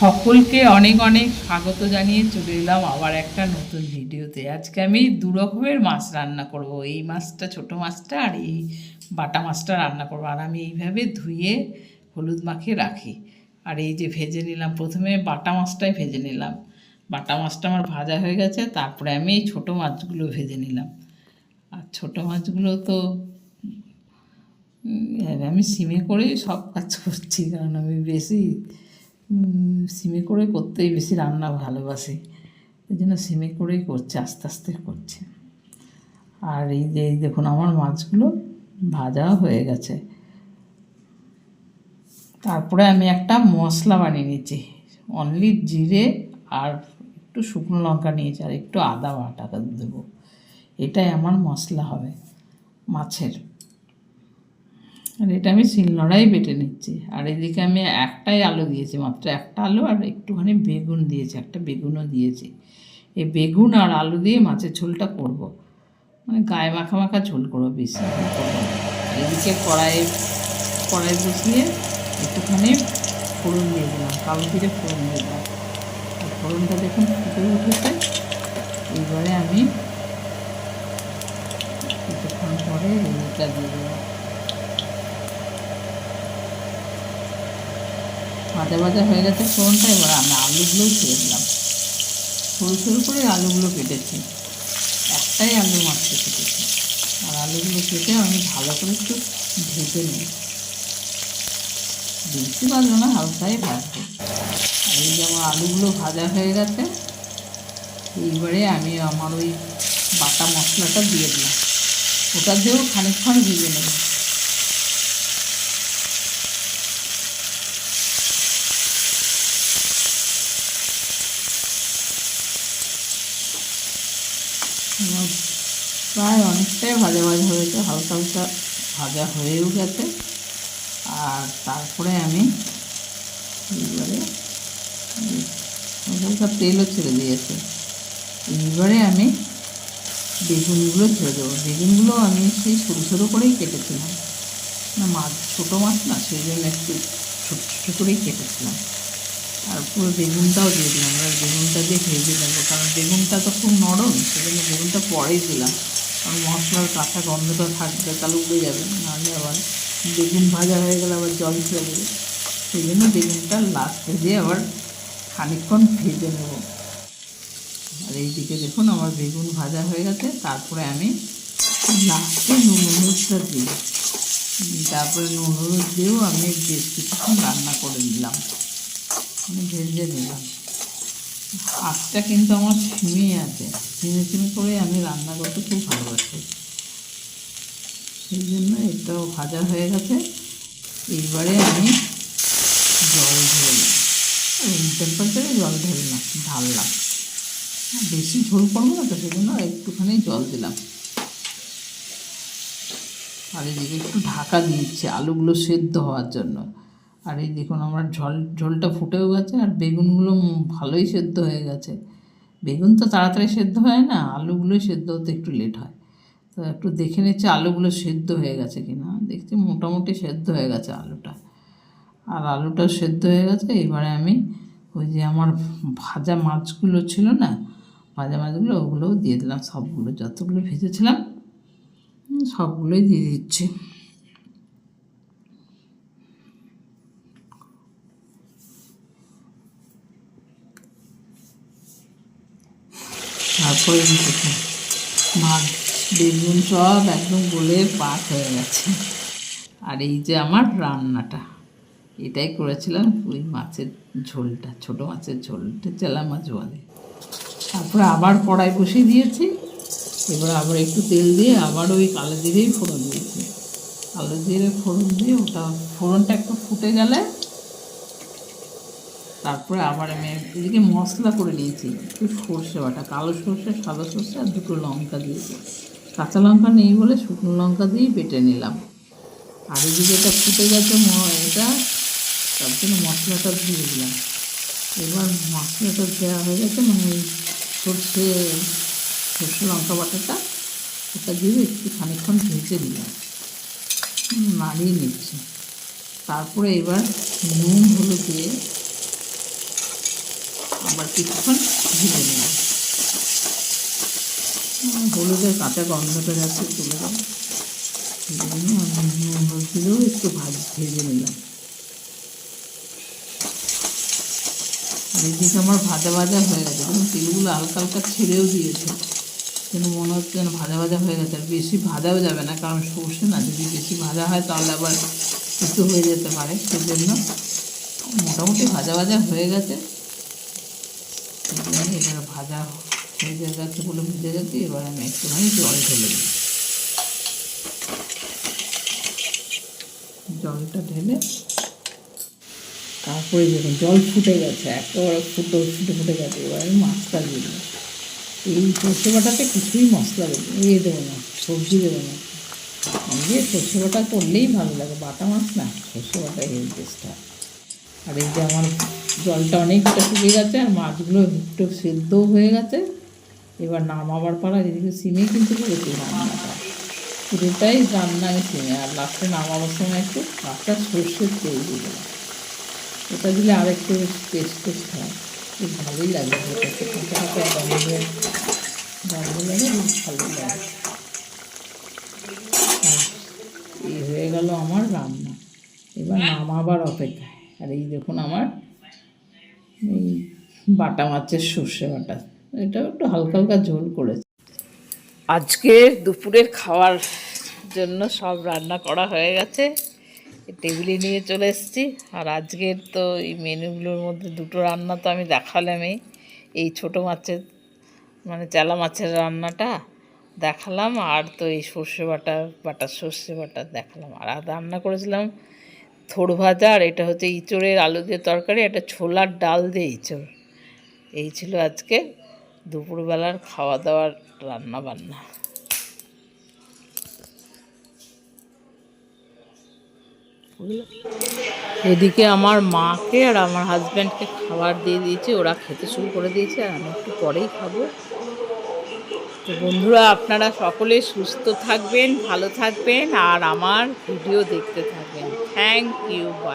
সকলকে অনেক অনেক স্বাগত জানিয়ে চলে এলাম আবার একটা নতুন ভিডিওতে। আজকে আমি দু রকমের মাছ রান্না করব। এই মাছটা, ছোট মাছটা আর এই বাটা মাছটা রান্না করব। আর আমি এইভাবে ধুয়ে হলুদ মাখে রাখি। আর এই যে ভেজে নিলাম, প্রথমে বাটা মাছটাই ভেজে নিলাম। বাটা মাছটা আমার ভাজা হয়ে গেছে, তারপরে আমি এই ছোটো মাছগুলো ভেজে নিলাম। আর ছোটো মাছগুলো তো আমি সিমে করেই সব কাজ করছি, কারণ আমি বেশি সিমে করে করতেই বেশি রান্না ভালোবাসি। এই জন্য সিমে করেই করছে, আস্তে আস্তে করছে। আর এই যে দেখুন আমার মাছগুলো ভাজা হয়ে গেছে। তারপরে আমি একটা মশলা বানিয়ে নিয়েছি অনলি জিরে আর একটু শুকনো লঙ্কা নিয়েছি আর একটু আদা বাটা দেবো। এটাই আমার মশলা হবে, মাছের। আর এটা আমি শিলনোড়াই বেটে নিচ্ছি। আর এদিকে আমি একটাই আলু দিয়েছি, মাত্র একটা আলু আর একটুখানি বেগুন দিয়েছি, একটা বেগুনও দিয়েছি। এই বেগুন আর আলু দিয়ে মাছের ঝোলটা করব। মানে গায়ে মাখা মাখা ঝোল করব বেশি। এদিকে কড়াই কড়াই বসিয়ে একটুখানি ফোড়ন দিয়ে দিলাম, কালো জিরে ফোড়ন দিয়ে দিলাম। ফোড়নটা দেখুন ফুটে উঠেছে। এইবারে আমি কিছুক্ষণ পরে এইটা দিয়ে দেবো ভাজা ভাজা হয়ে গেছে ফোড়নটা, এবার আমি আলুগুলোই ছেড়ে দিলাম। সরু সরু করে আলুগুলো কেটেছি। একটাই আলু মাত্র কেটেছি। আর আলুগুলো কেটে আমি ভালো করে একটু ভেজে নিই বেশি ভাজবো না, হালকাই ভাজবো। এই যেমন আলুগুলো ভাজা হয়ে গেছে, এইবারে আমি আমার ওই বাটা মশলাটা দিয়ে দিলাম। ওটা দিয়েও খানিকক্ষণ ভেজে নেব। প্রায় অনেকটাই ভাজা ভাজা হয়েছে, হালকা হালকা ভাজা হয়েও গেছে। আর তারপরে আমি এইবারে এই হালকা তেলও ছেড়ে দিয়েছে। এইবারে আমি বেগুনগুলো ছেড়ে দেবো। বেগুনগুলো আমি সেই সরু সরু করেই কেটেছিলাম। না মাছ ছোটো মাছ না, সেই জন্য একটু ছোটো ছোটো করেই কেটেছিলাম। আর পুরো বেগুনটাও দিয়ে দিলাম। এবার বেগুনটা দিয়ে ভেজে নেব, কারণ বেগুনটা তো খুব নরম, সেজন্য বেগুনটা পরেই দিলাম। কারণ মশলার কাঁচা গন্ধটা থাকবে, তাহলে উড়ে যাবে, নাহলে আবার বেগুন ভাজা হয়ে গেলে আবার জল দেবে সেই জন্য বেগুনটা লাস্টে দিয়ে আবার খানিকক্ষণ ভেজে নেব। আর এইদিকে দেখুন আমার বেগুন ভাজা হয়ে গেছে, তারপরে আমি লাস্টে নুন হলুদটা দিই তারপরে নুন হলুদ দিয়েও আমি বেশ কিছুক্ষণ রান্না করে নিলাম। আমি ভেজে নিলাম আঁচটা কিন্তু আমার সিমেই আছে। সিমে সিমে করে আমি রান্না করতে খুব ভালোবাসি। সেই জন্য এটাও ভাজা হয়ে গেছে। এইবারে আমি জল ঢেলে রুম টেম্পারেচারে জল ঢেললাম। ঢাললাম বেশি ঝোল করব না তো সেই জন্য একটুখানি জল দিলাম। আর এদিকে একটু ঢাকা দিয়েছি, আলুগুলো সেদ্ধ হওয়ার জন্য। আর এই দেখুন আমার ঝোল, ঝোলটা ফুটেও গেছে আর বেগুনগুলো ভালোই সেদ্ধ হয়ে গেছে। বেগুন তো তাড়াতাড়ি সেদ্ধ হয় না আলুগুলোই সেদ্ধ হতে একটু লেট হয়। তো একটু দেখে নিচ্ছি আলুগুলো সেদ্ধ হয়ে গেছে কি না দেখছি মোটামুটি সেদ্ধ হয়ে গেছে আলুটা। আর আলুটা সেদ্ধ হয়ে গেছে, এবারে আমি ওই যে আমার ভাজা মাছগুলো ছিল না, ভাজা মাছগুলো ওগুলোও দিয়ে দিলাম। সবগুলো, যতগুলো ভেজেছিলাম, সবগুলোই দিয়ে দিচ্ছি। তারপরে দেখুন মাছ বেগুন সব একদম গলে পাক হয়ে গেছে। আর এই যে আমার রান্নাটা, এটাই করেছিলাম ওই মাছের ঝোলটা, ছোট মাছের ঝোলটা চেলা মাছ বলে তারপরে আবার কড়াই বসিয়ে দিয়েছি, এবার আবার একটু তেল দিয়ে আবার ওই কালো জিরেই ফোড়ন দিয়েছি। কালো জিরে ফোড়ন দিয়ে ওটা, ফোড়নটা একটু ফুটে গেলে তারপরে আবার আমি এদিকে মশলা করে নিয়েছি, একটু সর্ষে বাটা, কালো সর্ষে, সাদা সর্ষে আর দুটো লঙ্কা দিয়েছি। কাঁচা লঙ্কা নেই বলে শুকনো লঙ্কা দিয়েই বেটে নিলাম। আর এদিকে এটা ফুটে গেছে এটা তার জন্য মশলাটা দিয়ে দিলাম। এবার মশলাটা দেওয়া হয়ে গেছে মানে ওই সর্ষে সর্ষে লঙ্কা বাটাটা ওটা দিয়ে একটু খানিকক্ষণ ভেজে দিলাম নাড়িয়ে নিচ্ছি। তারপরে এবার নুন, হলুদ দিয়ে আবার কিছুক্ষণ ভেজে নেব হলুদের কাঁচা গন্ধটা যাচ্ছে, তুলে দেবো। একটু ভাজ ভেজে নিলাম। এদিকে আমার ভাজা ভাজা হয়ে গেছে। দেখুন, তেলগুলো হালকা হালকা ছেড়েও দিয়েছে। কিন্তু মনে হচ্ছে যেন ভাজা ভাজা হয়ে গেছে। আর বেশি ভাজাও যাবে না, কারণ সর্ষে না, যদি বেশি ভাজা হয় তাহলে আবার একটু হয়ে যেতে পারে। সেজন্য মোটামুটি ভাজা ভাজা হয়ে গেছে। এবার ভাজা ভেজে গেছে বলে বুঝে গেছি এবার আমি একটুখানি জল ঢেলে দিই। জলটা ঢেলে তারপরে দেখুন, জল ফুটে গেছে একেবারে ফুটো ফুটে ফুটে গেছে, এবার আমি মাছটা দিয়ে দিলাম। এই সর্ষে বাটাতে কিছুই মশলা দেবো ইয়ে দেবো না, সবজি দেবো না। দিয়ে সর্ষে বাটা করলেই ভালো লাগে, বাটা মাছ না, সর্ষে বাটা হেল টেস্টটা আর এই যে আমার জলটা অনেকটা শুকিয়ে গেছে আর মাছগুলো একটু সেদ্ধও হয়ে গেছে। এবার নামাবার পালা, এদিকে সিমে কিন্তু করেছি রান্নাটা পুরোটাই রান্না আমি সিমে, আর লাস্টে নামাবার সময় একটু লাস্টটা সর্ষের তেল দিয়ে ওটা দিলে আর একটু টেস্ট টেস্ট হয়। বেশ ভালোই লাগে গন্ধে লাগে, বেশ ভালোই লাগে। এই হয়ে গেল আমার রান্না। এবার নামাবার অপেক্ষায়। আর এই দেখুন আমার এই বাটা মাছের সর্ষে বাটা এটাও একটু হালকা হালকা ঝোল করেছে। আজকে দুপুরের খাওয়ার জন্য সব রান্না করা হয়ে গেছে টেবিলে নিয়ে চলে এসেছি। আর আজকের তো এই মেনুগুলোর মধ্যে দুটো রান্না তো আমি দেখালামই। এই ছোটো মাছের মানে চেলা মাছের রান্নাটা দেখালাম, আর তো এই সর্ষে বাটা, বাটার সর্ষে বাটা দেখালাম। আর রান্না করেছিলাম থোড় ভাজা আর এটা হচ্ছে ইঁচড়ের আলু দিয়ে তরকারি এটা ছোলার ডাল দিয়ে ইঁচড়। এই ছিল আজকে দুপুরবেলার খাওয়া দাওয়ার রান্না বান্না এদিকে আমার মাকে আর আমার হাজব্যান্ডকে খাবার দিয়ে দিয়েছে, ওরা খেতে শুরু করে দিয়েছে আর আমি একটু পরেই খাব। তো বন্ধুরা, আপনারা সকলে সুস্থ থাকবেন, ভালো থাকবেন আর আমার ভিডিও দেখতে থাকবেন। Thank you. Bye.